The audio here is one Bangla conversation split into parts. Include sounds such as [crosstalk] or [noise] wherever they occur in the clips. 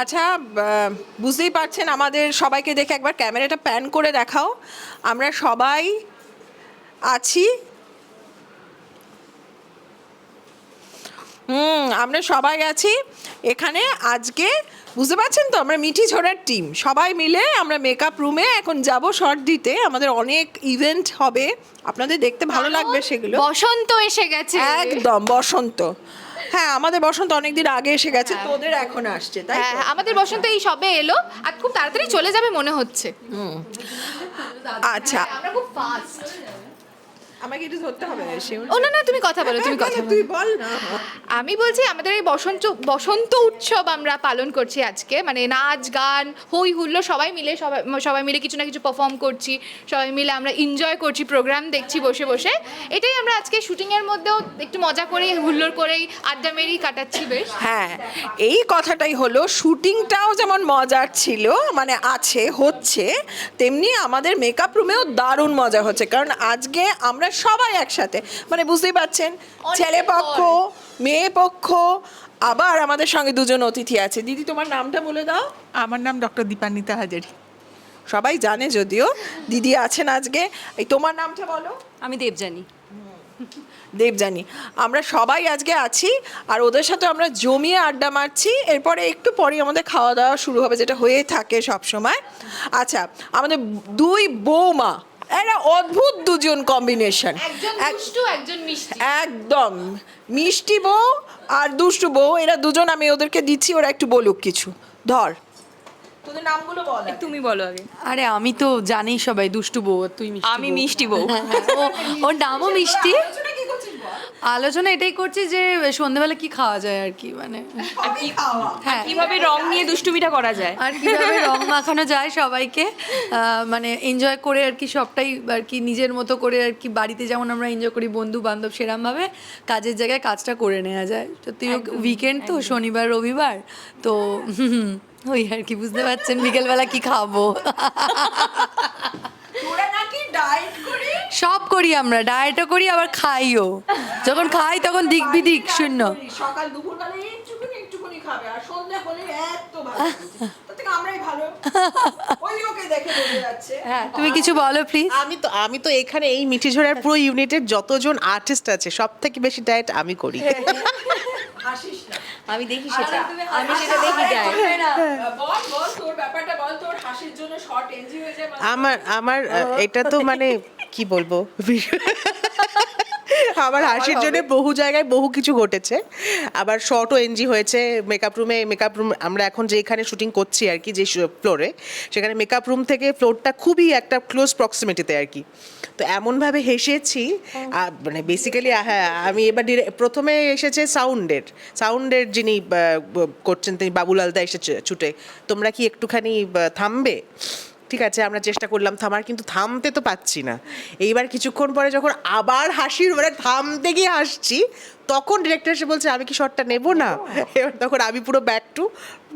আচ্ছা বুঝতেই পারছেন আমাদের সবাইকে দেখে একবার ক্যামেরাটা প্যান করে দেখাও। আমরা সবাই আছি। হুম আমরা সবাই আছি। এখানে আজকে বুঝতে পারছেন তো আমরা মিঠি ঝোড়ার টিম সবাই মিলে আমরা মেকআপ রুমে এখন যাব শর্ট দিতে। আমাদের অনেক ইভেন্ট হবে। আপনাদের দেখতে ভালো লাগবে সেগুলো। বসন্ত এসে গেছে। একদম বসন্ত। হ্যাঁ আমাদের বসন্ত অনেকদিন আগে এসে গেছে তোদের এখন আসছে তাই তো? হ্যাঁ আমাদের বসন্ত এই সবে এলো আর খুব তাড়াতাড়ি চলে যাবে মনে হচ্ছে। আচ্ছা। আমরা খুব ফাস্ট আমাকে একটু ধরতে হবে ও না না তুমি কথা বলো তুমি কথা তুই বল না। আমি বলছি আমাদের এই বসন্ত বসন্ত উৎসব আমরা পালন করছি আজকে। মানে নাচ গান হই হুল্লো সবাই মিলে সবাই সবাই মিলে কিছু না কিছু পারফর্ম করছি। সবাই মিলে আমরা এনজয় করছি প্রোগ্রাম দেখছি বসে বসে। এটাই আমরা আজকে শুটিংয়ের মধ্যেও একটু মজা করেই হুল্লোড় করেই আড্ডা মেরেই কাটাচ্ছি বেশ। হ্যাঁ এই কথাটাই হলো শুটিংটাও যেমন মজার ছিল মানে আছে হচ্ছে তেমনি আমাদের মেকআপ রুমেও দারুণ মজা হচ্ছে। কারণ আজকে আমরা সবাই একসাথে। মানে বুঝতেই পারছেন? ছেলে পক্ষ মেয়ে পক্ষ আবার আমাদের সঙ্গে দুজন অতিথি আছে। দিদি তোমার নামটা বলে দাও। আমার নাম ডক্টর দীপান্বিতা হাজারি। সবাই জানে যদিও দিদি আছেন আজকে। এই তোমার নামটা বলো। আমি দেবজানি দেবজানি আমরা সবাই আজকে আছি আর ওদের সাথে আমরা জমিয়ে আড্ডা মারছি। এরপরে একটু পরেই আমাদের খাওয়া দাওয়া শুরু হবে যেটা হয়ে থাকে সব সময় আচ্ছা আমাদের দুই বৌমা একটা অদ্ভুত দুজন কম্বিনেশন একজন দুষ্টু একজন মিষ্টি। একদম। মিষ্টি বউ আর দুষ্টু বউ এরা দুজন আমি ওদেরকে দিচ্ছি ওরা একটু বলুক কিছু। ধর। তোদের নামগুলো বল তুমি বলো আগে। আরে আমি তো জানি সবাই দুষ্টু বউ আর তুই আমি মিষ্টি বউ। ও- ওর নামও মিষ্টি। আলোচনা কি এটাই করছি যে সন্ধ্যেবেলা কি খাওয়া যায় আর কি মানে। সবই খাওয়া। হ্যাঁ। কীভাবে রং নিয়ে দুষ্টুমিটা করা যায়? আর কীভাবে রং মাখানো যায় সবাইকে আহ, মানে এনজয় করে আর কি সবটাই আর কি নিজের মতো করে আর কি বাড়িতে যেমন আমরা এনজয় করি বন্ধু বান্ধব সেরমভাবে কাজের জায়গায় কাজটা করে নেওয়া যায়। সত্যি উইকেন্ড তো শনিবার রবিবার তো হুম, ওই আর কি বুঝতে পারছেন বিকেলবেলা কি খাব [laughs] তোরা নাকি ডায়েট করে সব করি আমরা ডায়েটও করি আবার খাইও। যখন খাই তখন দিক বিদিক শূন্য। সকাল দুপুর বেলা একটুখানি একটুখানি খাবে আর সন্ধ্যা হলে এত ভালো তার আমরাই ভালো। [laughs] ওই ওকে দেখে বোঝা যাচ্ছে। হ্যাঁ তুমি কিছু বলো প্লিজ আমি তো আমি তো এখানে এই মিঠি ঝোড়ার পুরো ইউনিটের যতজন আর্টিস্ট আছে সব থেকে বেশি ডায়েট আমি করি। হাসিস না। আমি দেখি সেটা। আমি সেটা দেখি যাই। বল বল তোর ব্যাপারটা বল তোর হাসির জন্য শর্ট এনজি হয়ে যায় আমার আমার এটা তো মানে কি বলব? [laughs] আমার হাসির জন্য বহু জায়গায় বহু কিছু ঘটেছে। আবার শর্টও এনজি হয়েছে মেকআপ রুমে মেকআপ রুম আমরা এখন যে এখানে শুটিং করছি আর কি যে ফ্লোরে সেখানে মেকআপ রুম থেকে ফ্লোরটা খুবই একটা ক্লোজ প্রক্সিমিটিতে আর কি। তো এমনভাবে হেসেছি মানে বেসিক্যালি হ্যাঁ আমি এবার প্রথমে এসেছে সাউন্ডের। সাউন্ডের যিনি করছেন তিনি বাবুলালদা এসেছে ছুটে। তোমরা কি একটুখানি থামবে? ঠিক আছে আমরা চেষ্টা করলাম থামার কিন্তু থামতে তো পাচ্ছি না। এইবার কিছুক্ষণ পরে যখন আবার হাসির মানে থামতে গিয়ে হাসছি তখন ডিরেক্টর এসে বলছে আমি কি শটটা নেব না? এবার তখন আমি পুরো ব্যাক টু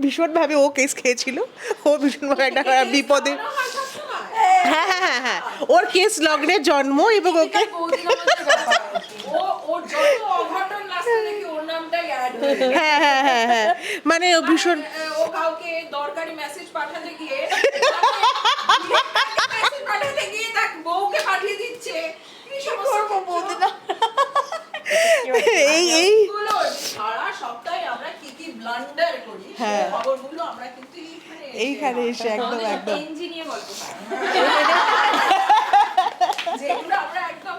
ভীষণভাবে ও কেস খেয়েছিল। ও ভীষণভাবে একটা বিপদে হ্যাঁ হ্যাঁ হ্যাঁ হ্যাঁ ওর কেস লগ্নে জন্ম এবং ওকে হয়ে। হ্যাঁ হ্যাঁ হ্যাঁ হ্যাঁ। মানে ও ভীষণ ও কাউকে দরকারি মেসেজ পাঠাতে গিয়ে [laughs] এই এই। সারা সপ্তাহে আমরা কি কি ব্লান্ডার করি খবরগুলো আমরা কিন্তু এইখানে এসে একদম একদম। ইঞ্জিনিয়ার গল্প যেগুলো আমরা একদম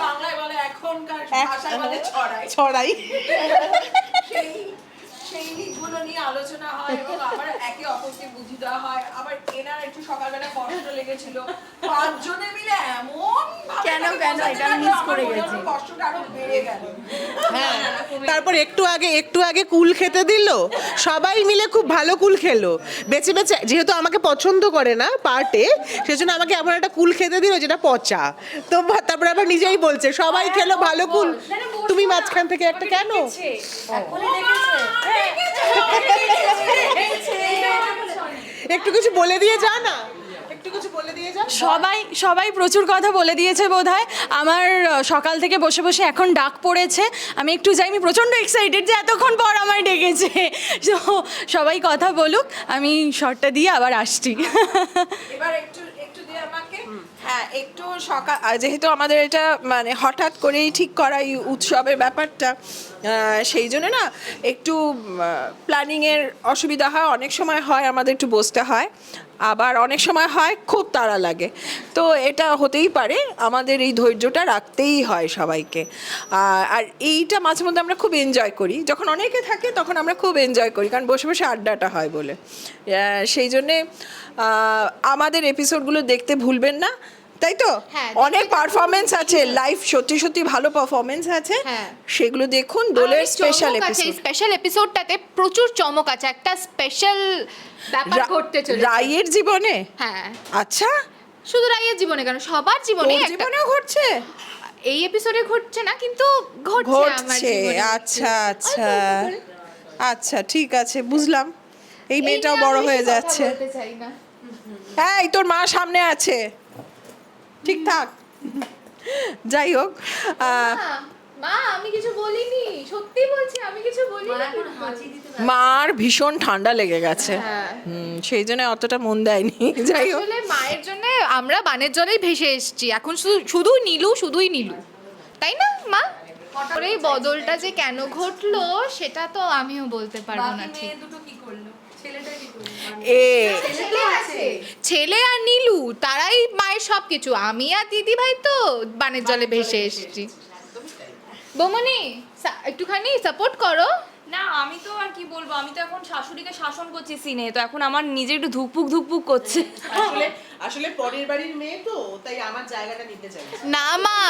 বাংলায় বলে এখনকার ভাষায় বলে ছড়াই। ছড়াই। সেইগুলো নিয়ে আলোচনা হয় এবং আবার একে অপরকে বুঝিয়ে দেওয়া হয়। আবার এনার একটু সকালবেলা কষ্ট লেগেছিল। পাঁচজনে মিলে এমন কেন, কেন? এটা আমি আমার করে গেছি। কষ্টটা আরও বেড়ে গেল। হ্যাঁ তারপর একটু আগে একটু আগে কুল খেতে দিল। সবাই মিলে খুব ভালো কুল খেলো। বেছে বেছে যেহেতু আমাকে পছন্দ করে না পার্টে সেজন্য আমাকে এমন একটা কুল খেতে দিল যেটা পচা। তো তারপর আবার নিজেই বলছে সবাই খেলো ভালো কুল। তুমি মাঝখান থেকে একটা কেন? একটু কিছু বলে দিয়ে যা না। একটু একটু কিছু বলে দিয়ে যাও সবাই সবাই প্রচুর কথা বলে দিয়েছে বোধহয়। আমার সকাল থেকে বসে বসে এখন ডাক পড়েছে। আমি একটু যাই আমি প্রচণ্ড এক্সাইটেড যে এতক্ষণ পর আমায় ডেকেছে। [laughs] তো সবাই কথা বলুক আমি শর্টটা দিয়ে আবার আসছি। এবার একটু হ্যাঁ একটু সকাল যেহেতু আমাদের এটা মানে হঠাৎ করেই ঠিক করা এই উৎসবের ব্যাপারটা সেই জন্য না একটু প্ল্যানিংয়ের অসুবিধা হয়। অনেক সময় হয় আমাদের একটু বসতে হয়। আবার অনেক সময় হয় খুব তাড়া লাগে। তো এটা হতেই পারে, আমাদের এই ধৈর্যটা রাখতেই হয় সবাইকে। আর এইটা মাঝে মধ্যে আমরা খুব এনজয় করি। যখন অনেকে থাকে তখন আমরা খুব এনজয় করি, কারণ বসে বসে আড্ডাটা হয় বলে। সেই জন্যে আমাদের এপিসোডগুলো দেখতে ভুলবেন না। তাই তো? হ্যাঁ, অনেক পারফরমেন্স আছে লাইভ সত্যি সত্যি ভালো পারফরমেন্স আছে। হ্যাঁ। সেগুলো দেখুন দোলের স্পেশাল এপিসোড স্পেশাল এপিসোডটাতে প্রচুর চমক আছে একটা স্পেশাল ব্যাপার ঘটতে চলেছে। রায়ের জীবনে? হ্যাঁ। আচ্ছা। শুধু রাইয়ের জীবনে কেন সবার জীবনে জীবনেও ঘটছে? এই এপিসোডে ঘটছে না কিন্তু ঘটছে আচ্ছা আচ্ছা। আচ্ছা ঠিক আছে বুঝলাম। এই মেয়েটাও বড় হয়ে যাচ্ছে। না। এই তোর মা সামনে আছে। ঠিকঠাক যাই হোক মা, আমি কিছু বলিনি। সত্যি বলছি আমি কিছু বলিনি। মার ভীষণ ঠান্ডা লেগে গেছে। হ্যাঁ। সেই জন্য অতটা মন দেয়নি। [laughs] যাই হোক। মায়ের জন্য আমরা বানের জলেই ভেসে এসেছি। এখন শুধু শুধু নীলু শুধুই নীলু। তাই না মা? এই বদলটা যে কেন ঘটলো সেটা তো আমিও বলতে পারব না ঠিক। দুটো কি করল? ছেলেটা কি করল? এ ছেলে আর নীলু মায়ের সব কিছু আমি আর দিদি ভাই তো বানের জলে ভেসে এসেছি। বোমনি একটুখানি সাপোর্ট করো। না আমি তো আর কি বলব? আমি তো এখন শাশুড়িকে শাসন করছি সিনে তো এখন আমার নিজে একটু ধুকপুক ধুকপুক করছে। আসলে আসলে পরের বাড়ির মেয়ে তো তাই আমার জায়গাটা নিতে চাই। না মা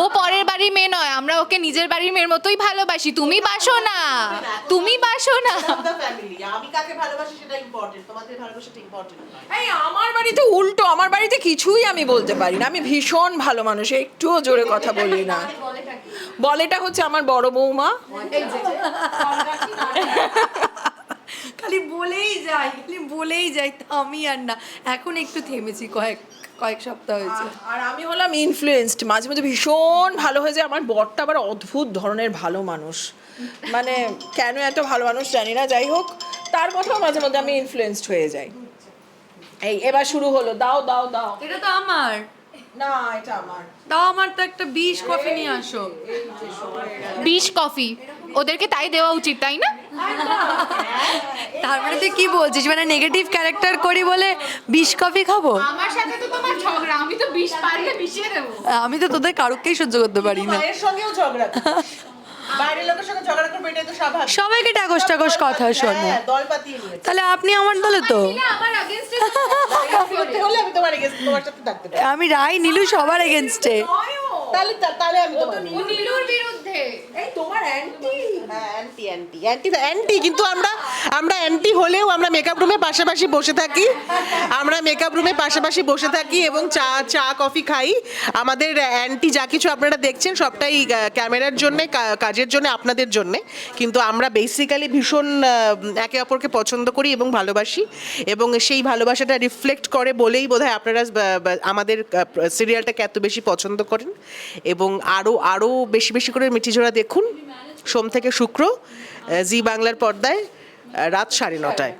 ও পরের বাড়ির মেয়ে নয় আমরা ওকে নিজের বাড়ির মেয়ের মতোই ভালোবাসি। তুমি বাসো না তুমি বাসো না। ফ্যামিলি আমি কাকে ভালোবাসি সেটা ইম্পর্টেন্ট তোমাদের ভালোবাসাটা ইম্পর্টেন্ট এই আমার বাড়িতে উল্টো আমার বাড়িতে কিছুই আমি বলতে পারি না। আমি ভীষণ ভালো মানুষ একটুও জোরে কথা বলি না। বলেটা হচ্ছে আমার বড় বৌমা। খালি বলেই যাই খালি বলেই যাই আমি আর না। এখন একটু থেমেছি কয়েক কয়েক সপ্তাহ হয়েছে। আর আমি হলাম ইনফ্লুয়েন্সড মাঝে মধ্যে ভীষণ ভালো হয়ে যায়। আমার বরটা আবার অদ্ভুত ধরনের ভালো মানুষ। মানে কেন এত ভালো মানুষ জানি না যাই হোক তার কথাও মাঝে মধ্যে আমি ইনফ্লুয়েন্সড হয়ে যাই। এই এবার শুরু হলো দাও দাও দাও। এটা তো আমার। না এটা আমার। দাও আমার তো একটা বিষ কফি নিয়ে আসো। বিষ কফি? ওদেরকে তাই দেওয়া উচিত তাই না? তার মানে তুই কি বলছিস? মানে নেগেটিভ ক্যারেক্টার করি বলে বিষ কফি খাব? আমার সাথে তো তোমার ঝগড়া আমি তো বিষ পারলে দেবো। আমি তো তোদের কারুকেই সহ্য করতে পারি না। মায়ের সঙ্গেও ঝগড়া বাইরের লোকের সঙ্গে ঝগড়া করবে সবাইকে টাকস টাকস কথা শোনো। হ্যাঁ, পাতিয়ে নিয়েছে। তাহলে আপনি আমার দলে তো। আমার আগেনস্টে করতে হলে আমি রায় against- তোমার সাথে থাকতে পারি। আমি রাই নীলু সবার এগেনস্টে তাহলে তাহলে আমি নীলুর বিরুদ্ধে অ্যান্টি কিন্তু আমরা আমরা অ্যান্টি হলেও আমরা মেকআপ পাশাপাশি বসে থাকি। আমরা মেকআপ পাশাপাশি বসে থাকি এবং চা চা, কফি খাই। আমাদের অ্যান্টি যা কিছু আপনারা দেখছেন সবটাই ক্যামেরার জন্য কাজের জন্য, আপনাদের জন্য। কিন্তু আমরা বেসিক্যালি ভীষণ একে অপরকে পছন্দ করি এবং ভালোবাসি। এবং সেই ভালোবাসাটা রিফ্লেক্ট করে বলেই বোধহয় আপনারা আমাদের সিরিয়ালটাকে এত বেশি পছন্দ করেন। এবং আরও আরও বেশি বেশি করে মিঠিঝোড়া দেখুন সোম থেকে শুক্র জি বাংলার পর্দায় রাত সাড়ে নটায়।